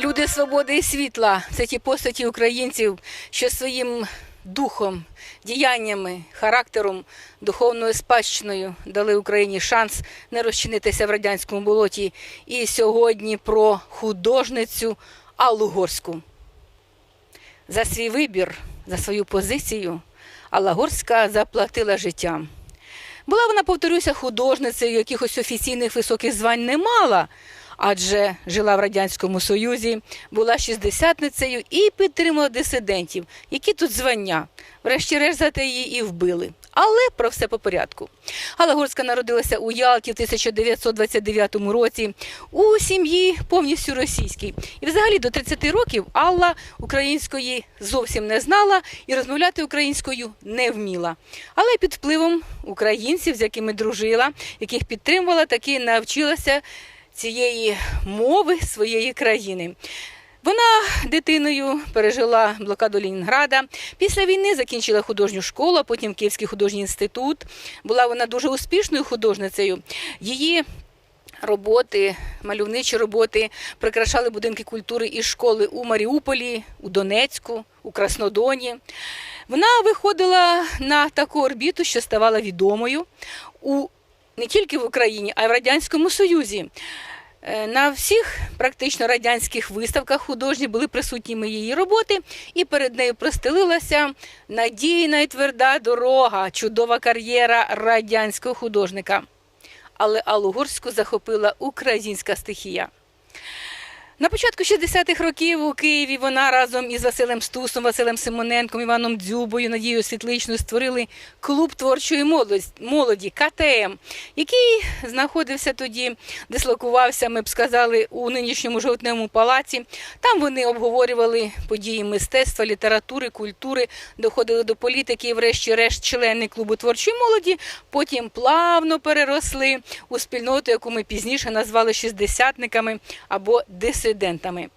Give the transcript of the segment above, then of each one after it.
Люди свободи і світла це ті постаті українців, що своїм духом, діяннями, характером, духовною спадщиною дали Україні шанс не розчинитися в радянському болоті. І сьогодні про художницю Аллу Горську. За свій вибір, за свою позицію Алла Горська заплатила життям. Була вона, повторюся, художницею, якихось офіційних високих звань не мала, адже жила в Радянському Союзі, була шістдесятницею і підтримала дисидентів. Які тут звання? Врешті-решт за те її і вбили. Але про все по порядку. Алла Горська народилася у Ялті в 1929 році у сім'ї повністю російській. І взагалі до 30 років Алла української зовсім не знала і розмовляти українською не вміла. Але під впливом українців, з якими дружила, яких підтримувала, таки навчилася цієї мови своєї країни. Вона дитиною пережила блокаду Ленінграда. Після війни закінчила художню школу, потім Київський художній інститут. Була вона дуже успішною художницею. Її роботи, мальовничі роботи прикрашали будинки культури і школи у Маріуполі, у Донецьку, у Краснодоні. Вона виходила на таку орбіту, що ставала відомою у не тільки в Україні, а й в Радянському Союзі. Е, На всіх практично радянських виставках художні були присутніми її роботи, і перед нею простелилася надійна і тверда дорога, чудова кар'єра радянського художника. Але Алугорську захопила українська стихія. На початку 60-х років у Києві вона разом із Василем Стусом, Василем Симоненком, Іваном Дзюбою, Надією Світличною створили клуб творчої молоді, КТМ, який знаходився тоді, дислокувався, ми б сказали, у нинішньому жовтневому палаці. Там вони обговорювали події мистецтва, літератури, культури, доходили до політики і, врешті-решт, члени клубу творчої молоді. Потім плавно переросли у спільноту, яку ми пізніше назвали шістдесятниками або дисидентами.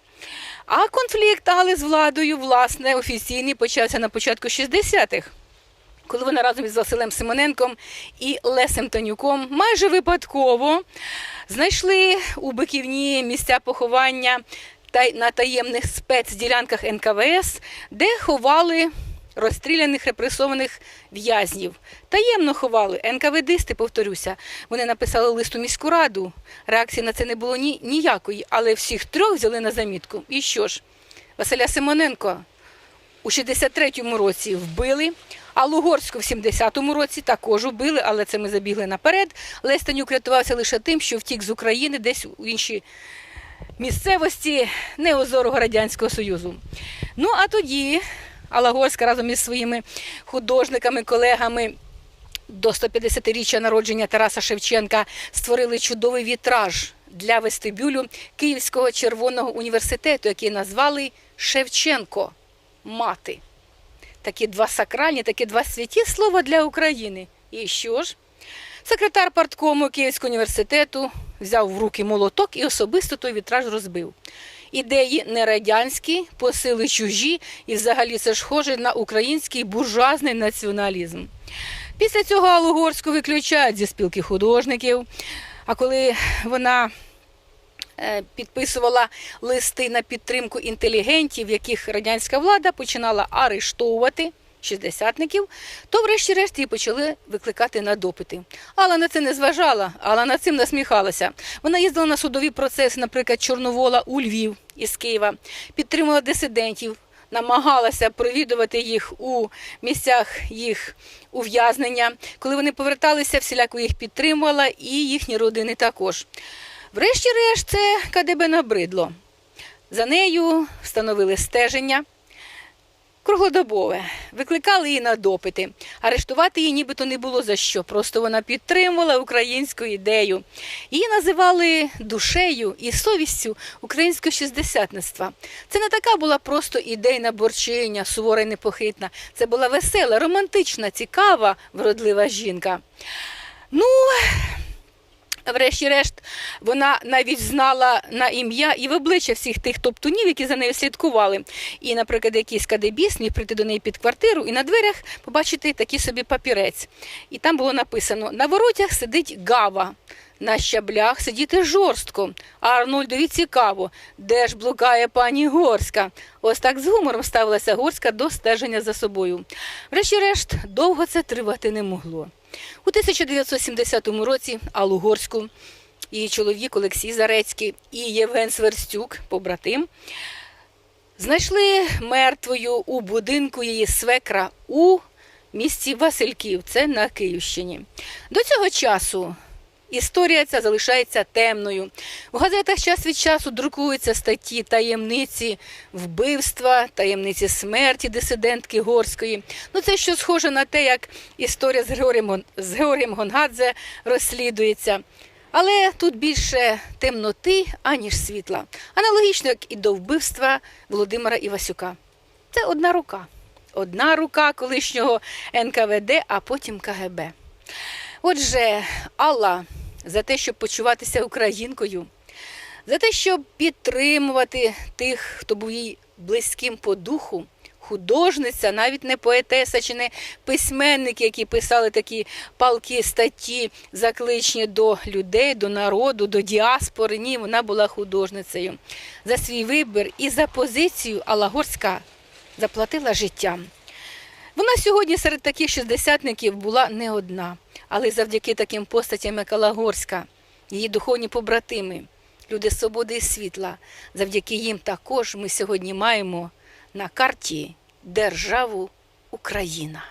А конфлікт Али з владою, власне, офіційний почався на початку 60-х. Коли вона разом із Василем Симоненком і Лесем Танюком майже випадково знайшли у Биківні місця поховання та на таємних спецділянках НКВС, де ховали розстріляних репресованих в'язнів. Таємно ховали. НКВДисти, повторюся, вони написали лист у міську раду. Реакції на це не було ні, ніякої, але всіх трьох взяли на замітку. І що ж? Василя Симоненко у 63-му році вбили, а Лугорську в 70-му році також вбили, але це ми забігли наперед. Лестанюк рятувався лише тим, що втік з України десь у інші місцевості неозорого Радянського Союзу. Ну а тоді Алагорська разом із своїми художниками, колегами до 150-річчя народження Тараса Шевченка створили чудовий вітраж для вестибюлю Київського червоного університету, який назвали Шевченко мати. Такі два сакральні, такі два святі слова для України. І що ж? Секретар парткому Київського університету взяв в руки молоток і особисто той вітраж розбив. Ідеї не радянські, посили чужі, і взагалі це схоже на український буржуазний націоналізм. Після цього Алугорську виключають зі спілки художників. А коли вона е, підписувала листи на підтримку інтелігентів, яких радянська влада починала арештовувати. Шістдесятників, то врешті-решт її почали викликати на допити. Алла на це не зважала, Алла над цим насміхалася. Вона їздила на судові процеси, наприклад, Чорновола у Львів із Києва, підтримала дисидентів, намагалася провідувати їх у місцях їх ув'язнення. Коли вони поверталися, всіляко їх підтримувала і їхні родини також. Врешті-решт, це КДБ набридло. За нею встановили стеження. Круглодобове. Викликали її на допити. Арештувати її нібито не було за що. Просто вона підтримувала українську ідею. Її називали душею і совістю українського шістдесятництва. Це не така була просто ідейна борчиня, сувора і непохитна. Це була весела, романтична, цікава, вродлива жінка. Ну, Врешті-решт, вона навіть знала на ім'я і в обличчя всіх тих топтунів, які за нею слідкували. І, наприклад, якийсь кадебіс міг прийти до неї під квартиру і на дверях побачити такий собі папірець. І там було написано: на воротях сидить гава. на щаблях сидіти жорстко. А Арнольдові цікаво, де ж блукає пані Горська. Ось так з гумором ставилася Горська до стеження за собою. Врешті-решт, довго це тривати не могло. У 1970 році Аллу Горську, її чоловік Олексій Зарецький і Євген Сверстюк, побратим, знайшли мертвою у будинку її свекра у місті Васильків, це на Київщині. До цього часу історія ця залишається темною. У газетах час від часу друкуються статті таємниці вбивства, таємниці смерті дисидентки Горської. Ну це що схоже на те, як історія з Георгієм, з Георгієм Гонгадзе розслідується. Але тут більше темноти, аніж світла. Аналогічно, як і до вбивства Володимира Івасюка. Це одна рука. Одна рука колишнього НКВД, а потім КГБ. Отже, Алла за те, щоб почуватися українкою, за те, щоб підтримувати тих, хто був їй близьким по духу, художниця, навіть не поетеса чи не письменники, які писали такі палкі статті, закличні до людей, до народу, до діаспори. Ні, вона була художницею. За свій вибір і за позицію Алла Горська заплатила життям. Вона сьогодні серед таких шістдесятників була не одна, але завдяки таким постатям, як Алла Горська, її духовні побратими, люди свободи і світла, завдяки їм також ми сьогодні маємо на карті державу Україна.